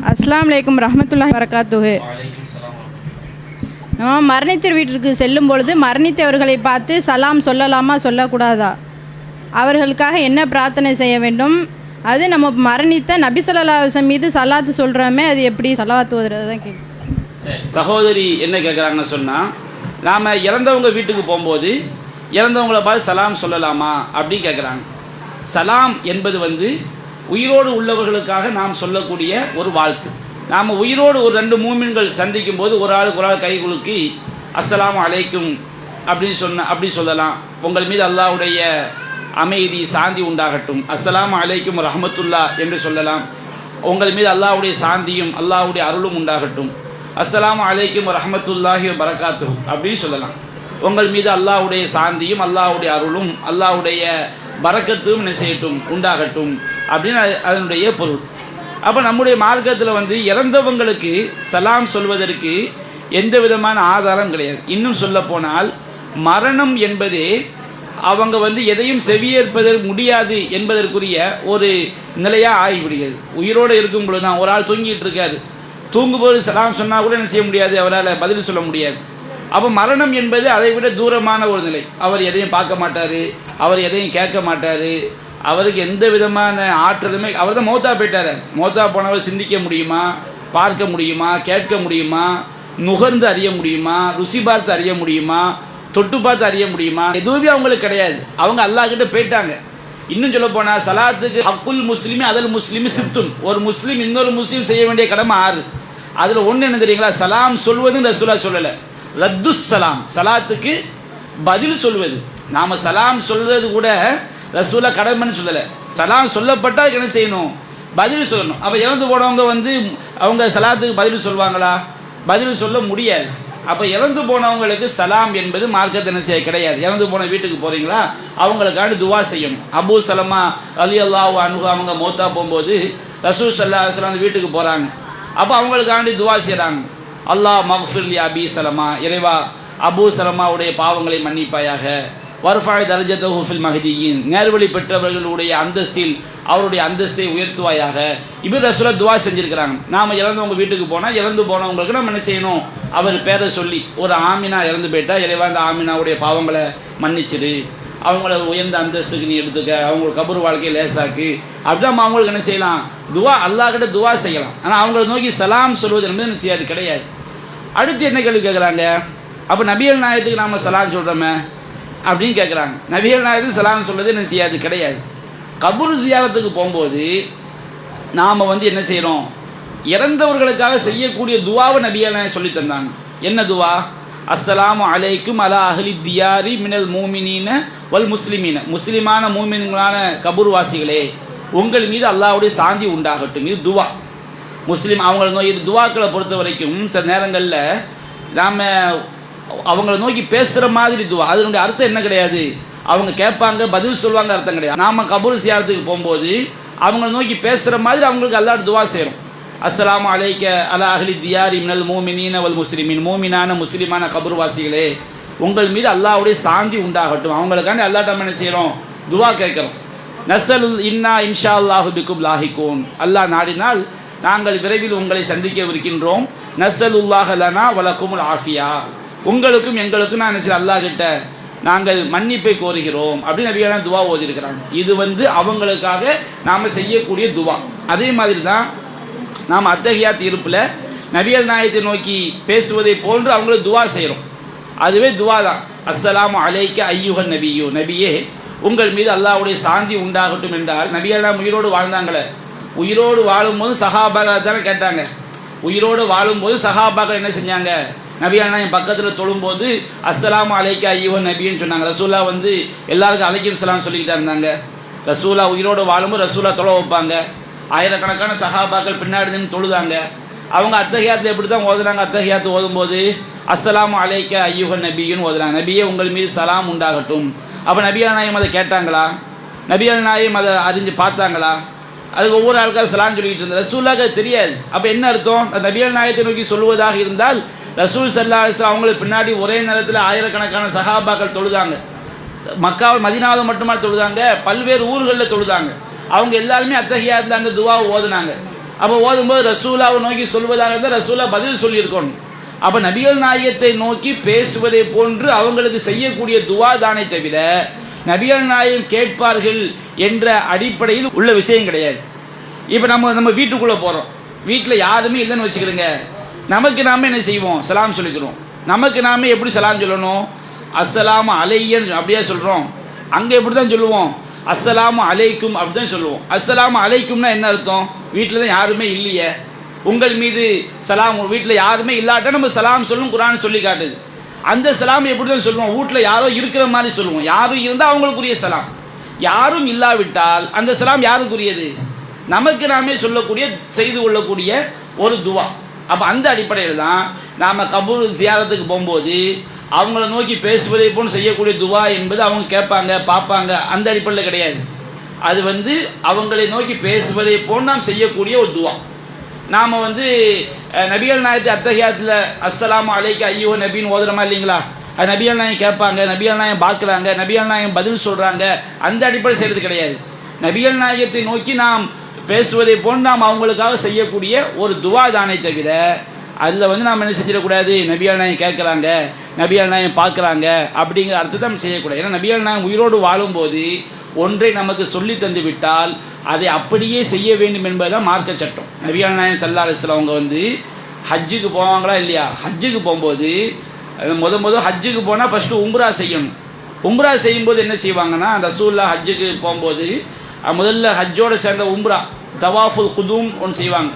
அஸ்லாம் வலைக்கம் ரஹமத்துல்லாஹி வரகாத்துஹு நம்ம மரணித்தர் வீட்டிற்கு செல்லும் பொழுது மரணித்தவர்களை பார்த்து சலாம் சொல்லலாமா சொல்லக்கூடாதா? அவர்களுக்காக என்ன பிரார்த்தனை செய்ய வேண்டும்? அது நம்ம மரணித்த நபிசல்லாசம் மீது சலாத்து சொல்கிறோமே அது எப்படி சலாத்து ஓதுறது தான் கேட்கும் சகோதரி என்ன கேட்குறாங்கன்னு சொன்னால் நாம் இறந்தவங்க வீட்டுக்கு போகும்போது இறந்தவங்கள பார்த்து சலாம் சொல்லலாமா அப்படின்னு கேட்குறாங்க சலாம் என்பது வந்து உயிரோடு உள்ளவர்களுக்காக நாம் சொல்லக்கூடிய ஒரு வாழ்த்து. நாம் உயிரோடு ஒரு ரெண்டு மூமின்கள் சந்திக்கும் போது ஒரு ஆளுக்கு ஒரு ஆள் கை குலுக்கி அஸ்லாம் அலைக்கும் அப்படின்னு சொன்ன அப்படி சொல்லலாம். உங்கள் மீது அல்லாஹ்வுடைய அமைதி சாந்தி உண்டாகட்டும். அஸ்லாம் அலைக்கும் ரஹமத்துல்லா என்று சொல்லலாம். உங்கள் மீது அல்லாஹ்வுடைய சாந்தியும் அல்லாஹ்வுடைய அருளும் உண்டாகட்டும். அஸ்லாம் அலைக்கும் ரஹமத்துல்லாஹி பரகாத்து அப்படின்னு சொல்லலாம். உங்கள் மீது அல்லாவுடைய சாந்தியும் அல்லாஹ்வுடைய அருளும் அல்லாஹ்வுடைய பறக்கத்தும் என்ன செய்யட்டும் உண்டாகட்டும். அப்படின்னு அது- அதனுடைய பொருள். அப்போ நம்முடைய மார்க்கத்தில் வந்து இறந்தவங்களுக்கு சலாம் சொல்வதற்கு எந்த விதமான ஆதாரம் கிடையாது. இன்னும் சொல்ல போனால் மரணம் என்பதே அவங்க வந்து எதையும் செவியேற்பதற்கு முடியாது என்பதற்குரிய ஒரு நிலையாக ஆகிவிடுகிறது. உயிரோடு இருக்கும் பொழுது தான் ஒரு ஆள் தூங்கிட்டு இருக்காரு. தூங்கும்போது சலாம் சொன்னால் கூட என்ன செய்ய முடியாது அவரால் பதில் சொல்ல முடியாது. அப்போ மரணம் என்பது அதை விட தூரமான ஒரு நிலை. அவர் எதையும் பார்க்க மாட்டார் அவர் எதையும் கேட்க மாட்டார் அவருக்கு எந்த விதமான ஆற்றலுமே அவர் தான் மௌத்தா போயிட்டார். மௌத்தா போனவர் சிந்திக்க முடியுமா? பார்க்க முடியுமா? கேட்க முடியுமா? நுகர்ந்து அறிய முடியுமா? ருசி பார்த்து அறிய முடியுமா? தொட்டு பார்த்து அறிய முடியுமா? எதுவுமே அவங்களுக்கு கிடையாது. அவங்க அல்லாஹ் கிட்ட போயிட்டாங்க. இன்னும் சொல்ல போனால் சலாத்துக்கு அக்குல் முஸ்லிம் அதல் முஸ்லீம் சித்துன் ஒரு முஸ்லீம் இன்னொரு முஸ்லீம் செய்ய வேண்டிய கடமை ஆறு. அதில் ஒன்று என்ன தெரியுங்களா? சலாம் சொல்வதுன்னு ரசூலா சொல்லலை. ரத்து சலாம். சலாத்துக்கு பதில் சொல்வது. நாம் சலாம் சொல்வது கூட ரசூலா கடமைன்னு சொல்லலை. சலாம் சொல்லப்பட்டால் அதுக்கு என்ன செய்யணும்? பதில் சொல்லணும். அப்போ இறந்து போனவங்க வந்து அவங்க சலாத்துக்கு பதில் சொல்லுவாங்களா பதில் சொல்ல முடியாது. அப்போ இறந்து போனவங்களுக்கு சலாம் என்பது மார்க்கத்தை என்ன செய்ய கிடையாது. இறந்து போன வீட்டுக்கு போகிறீங்களா அவங்களுக்காண்டி துவா செய்யணும். அபூ சலமா அலி அல்லாஹ் அனுகு அவங்க மௌத்தா போகும்போது ரசூல் சல்லா அந்த வீட்டுக்கு போகிறாங்க அப்போ அவங்களுக்காண்டி துவா செய்கிறாங்க அல்லாஹ் மஃபிர்லி அபி சலமா இறைவா அபூ சலமாவுடைய பாவங்களை மன்னிப்பாயாக. வருஃபாய் தரஜத்தஹு ஃபில் மகதியின் நேர்வழி பெற்றவர்களுடைய அந்தஸ்தில் அவருடைய அந்தஸ்தை உயர்த்துவாயாக. இப்படி ரசூலா துவா செஞ்சுருக்கிறாங்க. நாம் இறந்தவங்க வீட்டுக்கு போனால் இறந்து போனவங்களுக்கு நம்ம என்ன செய்யணும்? அவர் பேரை சொல்லி ஒரு ஆமினா இறந்து போயிட்டா இறைவா அந்த ஆமினாவுடைய பாவங்களை மன்னிச்சிடு. அவங்கள உயர்ந்த அந்தஸ்துக்கு நீ எடுத்துக்க அவங்க கபூர் வாழ்க்கையை லேசாக்கு. அப்படி நம்ம அவங்களுக்கு என்ன செய்யலாம்? துவா அல்லாஹ்கிட்ட துவா செய்யலாம். ஆனால் அவங்கள நோக்கி சலாம் சொல்வது என்பது என்ன செய்யாது கிடையாது. அடுத்து என்ன கேள்வி கேட்குறாங்க? அப்போ நபியல் நாயத்துக்கு நாம் சலாம் சொல்கிறோமே அப்படின்னு கேட்குறாங்க நபியல் நாயகம் சலாம் சொல்கிறது என்ன செய்யாது? கிடையாது. கபூர் ஜியாரத்துக்கு போகும்போது நாம் வந்து என்ன செய்கிறோம் இறந்தவர்களுக்காக செய்யக்கூடிய துவாவை நபியல் நாயகம் சொல்லி தந்தாங்க. என்ன துவா? அஸ்ஸலாமு அலைக்கும் அலா அஹ்லி தியாரி மினல் மூமினின வல் முஸ்லிமீன. முஸ்லிமான மூமின்களான கபூர்வாசிகளே உங்கள் மீது அல்லாவுடைய சாந்தி உண்டாகட்டும். இது துவா. முஸ்லீம் அவங்கள நோய் இது துவாக்களை பொறுத்த வரைக்கும் சில நேரங்களில் நாம் அவங்கள நோக்கி பேசுகிற மாதிரி துவா அதனுடைய அர்த்தம் என்ன கிடையாது? அவங்க கேட்பாங்க பதில் சொல்லுவாங்க அர்த்தம் கிடையாது. நாம் கபூல் சியாரத்துக்கு போகும்போது அவங்கள நோக்கி பேசுகிற மாதிரி அவங்களுக்கு எல்லாரும் துவா செய்கிறோம் அஸ்லாம் அலைக்க அலா அஹ்லி தியார் இம்னல் மூமினீன அவள் முஸ்லிமின். மூமினான முஸ்லிமான கபூர்வாசிகளே உங்கள் மீது அல்லாவுடைய சாந்தி உண்டாகட்டும். அவங்களுக்காண்டி அல்லாட்டம் என்ன செய்கிறோம் துவா கேட்குறோம். நசல் இன்னா இன்ஷா அல்லாஹு பிக்கும் லாஹிகூன். அல்லாஹ் நாடினால் நாங்கள் விரைவில் உங்களை சந்திக்கவிருக்கின்றோம் நசல் உல்லாஹலனா வலக்குமுல் ஆஃபியா. உங்களுக்கும் எங்களுக்கும் நான் என்ன செய்ய அல்லாஹ் கிட்ட நாங்கள் மன்னிப்பை கோருகிறோம். அப்படின்னு நபியான துவா ஓதிருக்கிறாங்க இது வந்து அவங்களுக்காக நாம் செய்யக்கூடிய துவா. அதே மாதிரி தான் நாம் அத்தகையா தீர்ப்பில் நபியல் நாயத்தை நோக்கி பேசுவதை போன்று அவங்களுக்கு துவா செய்கிறோம் அதுவே துவா தான் அஸ்ஸலாம் அலைக்க ஐயுகன் நபியோ. நபியே உங்கள் மீது அல்லாஹ்வுடைய சாந்தி உண்டாகட்டும் என்றால் நபியெல்லாம் உயிரோடு வாழ்ந்தாங்களே. உயிரோடு வாழும்போது சஹாபாக்கள் தானே கேட்டாங்க. உயிரோடு வாழும்போது சஹாபாக்கள் என்ன செஞ்சாங்க? நபியானா என் பக்கத்தில் தொழும்போது அஸ்லாம் அலைக்கா ஐயுகன் நபின்னு சொன்னாங்க. ரசூலா வந்து எல்லாருக்கும் அலைக்கும் சலாம் சொல்லிக்கிட்டா இருந்தாங்க. ரசூலா உயிரோடு வாழும்போது ரசூலா தொலை வைப்பாங்க. ஆயிரக்கணக்கான சஹாபாக்கள் பின்னாடி நின்று தொழுதாங்க. அவங்க அத்தகையாத்து எப்படி தான் ஓதுனாங்க அத்தகையாத்து ஓதும்போது அஸ்லாம் அலைக்க ஐயுகன் நபின்னு ஓதுறாங்க. நபியே உங்கள் மீது சலாம் உண்டாகட்டும். அப்போ நபியா நாயம் அதை கேட்டாங்களா? நபியா நாயம் அதை அறிஞ்சு பார்த்தாங்களா? அதுக்கு ஒவ்வொரு ஆளுக்காக சலான்னு சொல்லிக்கிட்டு இருந்தது. ரசூலாக தெரியாது. அப்போ என்ன அர்த்தம்? அந்த நபியல் நாயத்தை நோக்கி சொல்லுவதாக இருந்தால் ரசூல் சல்லா இஸ்லாம் அவங்களுக்கு பின்னாடி ஒரே நேரத்தில் ஆயிரக்கணக்கான சஹாபாக்கள் தொழுதாங்க. மக்காவில் மதினாவில் மட்டுமா தொழுதாங்க பல்வேறு ஊர்களில் தொழுதாங்க. அவங்க எல்லாருமே அத்தகையாத்தில் அந்த துவாவை ஓதுனாங்க. அப்போ ஓதும்போது ரசூலாவை நோக்கி சொல்வதாக இருந்தால் ரசூலா பதில் சொல்லியிருக்கணும். அப்போ நபிகள் நாயகத்தை நோக்கி பேசுவதை போன்று அவங்களுக்கு செய்யக்கூடிய துவா தானே தவிர நபிகள் நாயகம் கேட்பார்கள் என்ற அடிப்படையில் உள்ள விஷயம் கிடையாது. இப்போ நம்ம நம்ம வீட்டுக்குள்ளே போகிறோம் வீட்டில் யாருமே இல்லைன்னு வச்சுக்கிறோங்க. நமக்கு நாம என்ன செய்வோம்? சலாம் சொல்லிக்கிறோம். நமக்கு நாம எப்படி சலாம் சொல்லணும்? அஸ்ஸலாமு அலையன்னு அப்படியே சொல்கிறோம் அங்கே எப்படி தான் சொல்லுவோம்? அஸ்ஸலாம் அலைக்கும் அப்படிதான் சொல்லுவோம். அஸ்ஸலாம் அலைக்கும்னா என்ன அர்த்தம்? வீட்டில் தான் யாருமே இல்லையே. உங்கள் மீது சலாம் வீட்டில் யாருமே இல்லாட்டா நம்ம சலாம் சொல்லும் குரான் சொல்லி காட்டுது. அந்த சலாம் எப்படி தான் சொல்லுவோம்? வீட்டில் யாரோ இருக்கிற மாதிரி சொல்லுவோம். யாரும் இருந்தால் அவங்களுக்குரிய சலாம். யாரும் இல்லாவிட்டால் அந்த சலாம் யாருக்குரியது? நமக்கு நாமே சொல்லக்கூடிய செய்து கொள்ளக்கூடிய ஒரு துவா. அப்போ அந்த அடிப்படையில் தான் நாம் கபூர் சியாரத்துக்கு போகும்போது அவங்கள நோக்கி பேசுவதை போன்று செய்யக்கூடிய துவா என்பது அவங்க கேட்பாங்க பார்ப்பாங்க. அந்த அடிப்படையில் கிடையாது. அது வந்து அவங்களை நோக்கி பேசுவதை போன்று நாம் செய்யக்கூடிய ஒரு துவா. நாம் வந்து நபிகள் நாயத்து அத்தகையாத்தில் அஸ்லாம் அலைக்கு ஐயோ நபின்னு ஓதுறமா இல்லைங்களா? அது நபிகள் நாயகம் கேட்பாங்க நபிகள் நாயகம் பார்க்குறாங்க நபிகள் நாயம் பதில் சொல்கிறாங்க அந்த அடிப்படை செய்கிறது கிடையாது. நபிகள் நாயகத்தை நோக்கி நாம் பேசுவதை போன்று நாம் அவங்களுக்காக செய்யக்கூடிய ஒரு துவா தானே தவிர அதில் வந்து நாம் என்ன செஞ்சிடக்கூடாது? நபியால் நாயம் கேட்குறாங்க நபியால் நாயம் பார்க்குறாங்க அப்படிங்கிற அர்த்தத்தை நம்ம செய்யக்கூடாது. ஏன்னா நபியால் நாயகம் உயிரோடு வாழும்போது ஒன்றை நமக்கு சொல்லி தந்து விட்டால் அதை அப்படியே செய்ய வேண்டும் என்பதுதான் மார்க்க சட்டம். நபியால் நாயம் சல்லா அலிஸ்லாம் அவங்க வந்து ஹஜ்ஜுக்கு போவாங்களா இல்லையா? ஹஜ்ஜுக்கு போகும்போது முத முத ஹஜ்ஜுக்கு போனால் ஃபஸ்ட்டு உம்ரா செய்யணும். உம்ரா செய்யும்போது என்ன செய்வாங்கன்னா ரசூல்லா ஹஜ்ஜுக்கு போகும்போது முதல்ல ஹஜ்ஜோடு சேர்ந்த உம்ரா தவாஃபுல் குதூம் ஒன்று செய்வாங்க.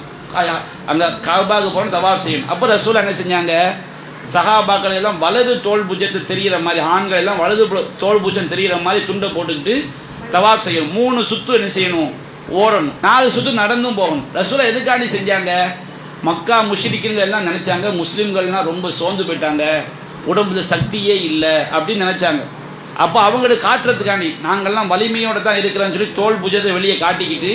அந்த அங்க போனால் தவாஃப் செய்யணும் அப்போ ரசூல் என்ன செஞ்சாங்க? சஹாபாக்கள் எல்லாம் வலது தோல் பூஜ்ஜத்தை தெரிகிற மாதிரி ஆண்கள் எல்லாம் வலது தோல் பூஜ்ஜம் தெரிகிற மாதிரி துண்டை போட்டுக்கிட்டு தவாப் செய்யணும். மூணு சுத்து என்ன செய்யணும்? ஓடணும். நாலு சுத்து நடந்தும் போகணும். ரசூலை எதுக்காண்டி செஞ்சாங்க? மக்கா முஷ்ரிக்குங்க எல்லாம் நினைச்சாங்க. முஸ்லீம்கள்லாம் ரொம்ப சோர்ந்து போயிட்டாங்க. உடம்புல சக்தியே இல்லை அப்படின்னு நினச்சாங்க. அப்போ அவங்களுக்கு காட்டுறதுக்காண்டி நாங்கள்லாம் வலிமையோடு தான் இருக்கிறோன்னு சொல்லி தோல் புஜத்தை வெளியே காட்டிக்கிட்டு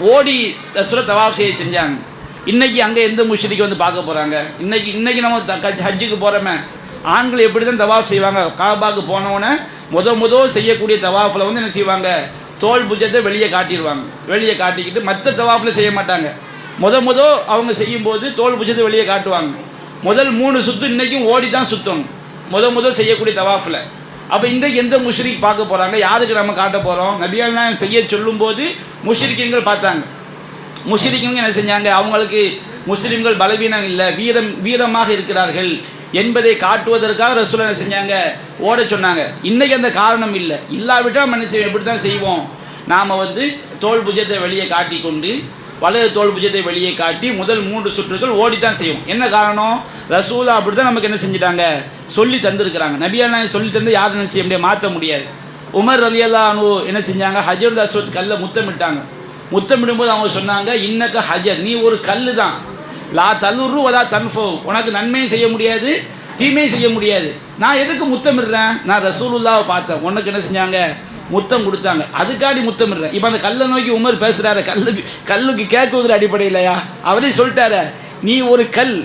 ஓடி ரசூலை தவாப் செய்ய செஞ்சாங்க. இன்னைக்கு அங்கே எந்த முஷ்ரிக்கு வந்து பார்க்க போகிறாங்க இன்னைக்கு இன்னைக்கு நம்ம த- கஜ்- ஹஜ்ஜுக்கு போகிறோமே ஆண்கள் எப்படி தான் தவாப் செய்வாங்க? காபாக்கு போனவுடனே முத முத செய்யக்கூடிய தவாஃபில் வந்து என்ன செய்வாங்க? தோல் புஜத்தை வெளியே காட்டிடுவாங்க வெளியே காட்டிக்கிட்டு மற்ற தவாஃபில் செய்ய மாட்டாங்க. முத முத அவங்க செய்யும்போது தோல் புஜத்தை வெளியே காட்டுவாங்க. முதல் மூணு சுத்து இன்றைக்கும் ஓடி தான் சுத்தணும் முத முத செய்யக்கூடிய தவாஃபில். அப்போ இன்றைக்கு எந்த முஷ்ரிக் பார்க்க போகிறாங்க யாருக்கு நம்ம காட்ட போகிறோம் நபியால் நாயம் செய்ய சொல்லும்போது முஷ்ரிக்கீன்கள் பார்த்தாங்க. முஸ்லிம்கள் என்ன செஞ்சாங்க? அவங்களுக்கு முஸ்லிம்கள் பலவீனம் இல்லை வீரம் வீரமாக இருக்கிறார்கள் என்பதை காட்டுவதற்காக ரசூல் என்ன செஞ்சாங்க? ஓட சொன்னாங்க. இன்னைக்கு அந்த காரணம் இல்லை. இல்லாவிட்டால் மனுஷன் எப்படி தான் செய்வோம்? நாம் வந்து தோல் புஜத்தை வெளியே காட்டி கொண்டு வலது தோல்புஜத்தை வெளியே காட்டி முதல் மூன்று சுற்றுகள் ஓடித்தான் செய்வோம் என்ன காரணம்? ரசூலா அப்படி தான் நமக்கு என்ன செஞ்சிட்டாங்க? சொல்லி தந்திருக்கிறாங்க. நபியா சொல்லி தந்து யாரும் என்ன செய்ய முடியாது மாற்ற முடியாது. உமர் ரலியல்லா அனு என்ன செஞ்சாங்க? ஹஜர் அஸ்வத் கல்லை முத்தமிட்டாங்க. முத்தமிடும்போது அவங்க சொன்னாங்க இன்னக்க ஹஜர் நீ ஒரு கல்லு தான் லா தலுரு வதா தன்ஃபோ. உனக்கு நன்மையும் செய்ய முடியாது தீமையும் செய்ய முடியாது. நான் எதுக்கு முத்தமிடுறேன்? நான் ரசூலுல்லாவை பார்த்தேன். உனக்கு என்ன செஞ்சாங்க? முத்தம் கொடுத்தாங்க. அதுக்காடி முத்தமிடுறேன் இப்போ அந்த கல்லை நோக்கி உமர் பேசுகிறாரு கல்லுக்கு கல்லுக்கு கேட்குவதில் அடிப்படை இல்லையா அவரே சொல்லிட்டாரு. நீ ஒரு கல்.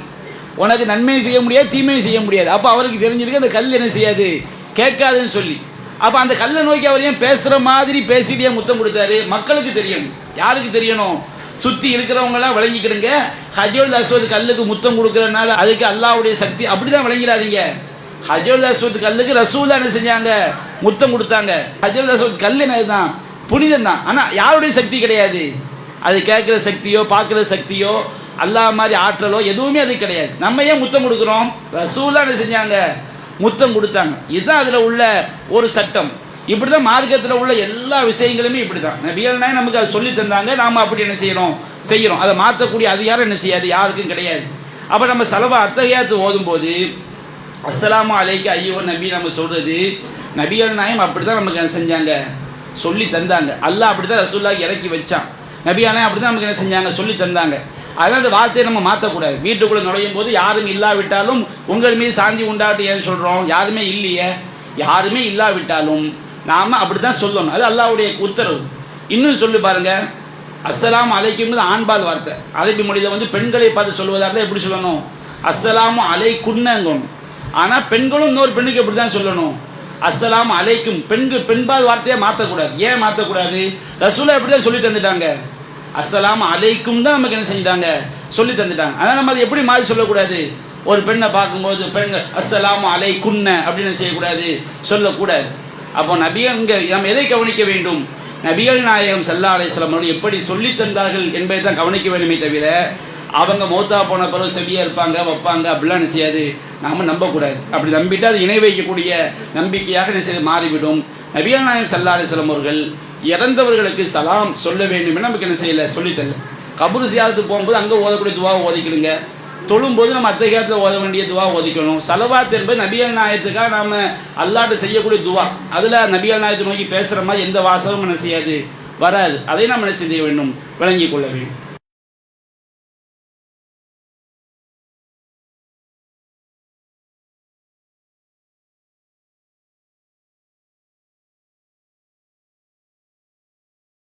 உனக்கு நன்மையும் செய்ய முடியாது தீமையும் செய்ய முடியாது. அப்போ அவருக்கு தெரிஞ்சிருக்கு அந்த கல் என்ன செய்யாது? கேட்காதுன்னு சொல்லி. அப்போ அந்த கல்லை நோக்கி அவர் ஏன் பேசுகிற மாதிரி பேசிட்டே முத்தம் கொடுத்தாரு? மக்களுக்கு தெரியணும் யாருக்கு தெரியணும்? சுற்றி இருக்கிறவங்களாம் விளங்கிக்கிடுங்க. ஹஜோல் அஸ்வத் கல்லுக்கு முத்தம் கொடுக்கறதுனால அதுக்கு அல்லாவுடைய சக்தி. அப்படி தான் விளங்கிறாதீங்க ஹஜோல் அஸ்வத் கல்லுக்கு ரசூல் என்ன செஞ்சாங்க? முத்தம் கொடுத்தாங்க. ஹஜோல் அஸ்வத் கல் என்னதுதான் புனிதம் தான். ஆனால் யாருடைய சக்தி கிடையாது? அது கேட்குற சக்தியோ பார்க்குற சக்தியோ அல்லா மாதிரி ஆற்றலோ எதுவுமே அது கிடையாது. நம்ம ஏன் முத்தம் கொடுக்குறோம்? ரசூலா என்ன செஞ்சாங்க? முத்தம் கொடுத்தாங்க. இதுதான் அதில் உள்ள ஒரு சட்டம். இப்படி தான் மார்க்கத்தில் உள்ள எல்லா விஷயங்களுமே இப்படி தான் நபிகள்னா நமக்கு அதை சொல்லி தந்தாங்க. நாம் அப்படி என்ன செய்யணும் செய்கிறோம் அதை மாற்றக்கூடிய அதிகாரம் என்ன செய்யாது? யாருக்கும் கிடையாது. அப்போ நம்ம செலவை அத்தகையாத்து ஓதும்போது அஸ்லாம் அலைக்கு ஐயோ நபி நம்ம சொல்கிறது நபிகள் நாயம் அப்படி தான் நமக்கு என்ன செஞ்சாங்க? சொல்லி தந்தாங்க. அல்லாஹ் அப்படி தான் ரசூல்லாக்கு இறக்கி வச்சான். நபியானே அப்படி தான் நமக்கு என்ன செஞ்சாங்க? சொல்லி தந்தாங்க. அதனால் அந்த வார்த்தையை நம்ம மாற்றக்கூடாது வீட்டுக்குள்ளே நுழையும் போது யாரும் இல்லாவிட்டாலும் உங்கள் மீது சாந்தி உண்டாட்டு ஏன்னு சொல்கிறோம் யாருமே இல்லையே. யாருமே இல்லாவிட்டாலும் நாம் அப்படி தான் சொல்லணும். அது அல்லாவுடைய உத்தரவு. இன்னும் சொல்லி பாருங்கள் அஸ்லாம் அலைக்கும் ஆண்பால் வார்த்தை. அரபி மொழியில் வந்து பெண்களை பார்த்து சொல்வதாக எப்படி சொல்லணும்? அஸ்லாம் அலை குன்னங்கணும் ஆனா பெண்களும் இன்னொரு பெண்ணுக்கு எப்படிதான் சொல்லணும்? அஸ்ஸலாம் அலைக்கும். பெண்கள் பெண்பால் வார்த்தையை மாற்றக்கூடாது ஏன் மாற்றக்கூடாது ரசூலா எப்படிதான் சொல்லி தந்துட்டாங்க? அஸ்ஸலாம் அலைக்கும் தான் நமக்கு என்ன செஞ்சிட்டாங்க? சொல்லி தந்துட்டாங்க. ஆனால் நம்ம அதை எப்படி மாறி சொல்லக்கூடாது? ஒரு பெண்ணை பார்க்கும்போது பெண் அஸ்ஸலாமு அலைக்குன்ன அப்படின்னு செய்யக்கூடாது? சொல்லக்கூடாது. அப்போ நபிகள் இங்கே நாம் எதை கவனிக்க வேண்டும்? நபிகள் நாயகம் சல்லா அலையம் எப்படி சொல்லி தந்தார்கள் என்பதை தான் கவனிக்க வேண்டுமே தவிர அவங்க மௌத்தா போன பிறகு செடியாக இருப்பாங்க வைப்பாங்க அப்படிலாம் என்ன செய்யாது. நாம நம்பக்கூடாது. அப்படி நம்பிட்டு அது இணை வைக்கக்கூடிய நம்பிக்கையாக என்ன செய்து மாறிவிடும். நபியா நாயம் சல்லா அலிஸ்லாம் அவர்கள் இறந்தவர்களுக்கு சலாம் சொல்ல வேண்டும் என்று நமக்கு என்ன செய்யலை சொல்லித்தரல கபூர் சியாரத்துக்கு போகும்போது அங்கே ஓதக்கூடிய துவா ஓதிக்கணுங்க தொழும்போது நம்ம அத்தகையத்தில் ஓத வேண்டிய துவா ஓதிக்கணும். சலவாத் என்பது நபியல் நாயத்துக்காக நாம் அல்லாட்டு செய்யக்கூடிய துவா. அதில் நபியல் நாயத்தை நோக்கி பேசுகிற மாதிரி எந்த வாசகமும் என்ன செய்யாது வராது. அதை நாம் என்ன செய்ய வேண்டும்? விளங்கிக் கொள்ள வேண்டும்.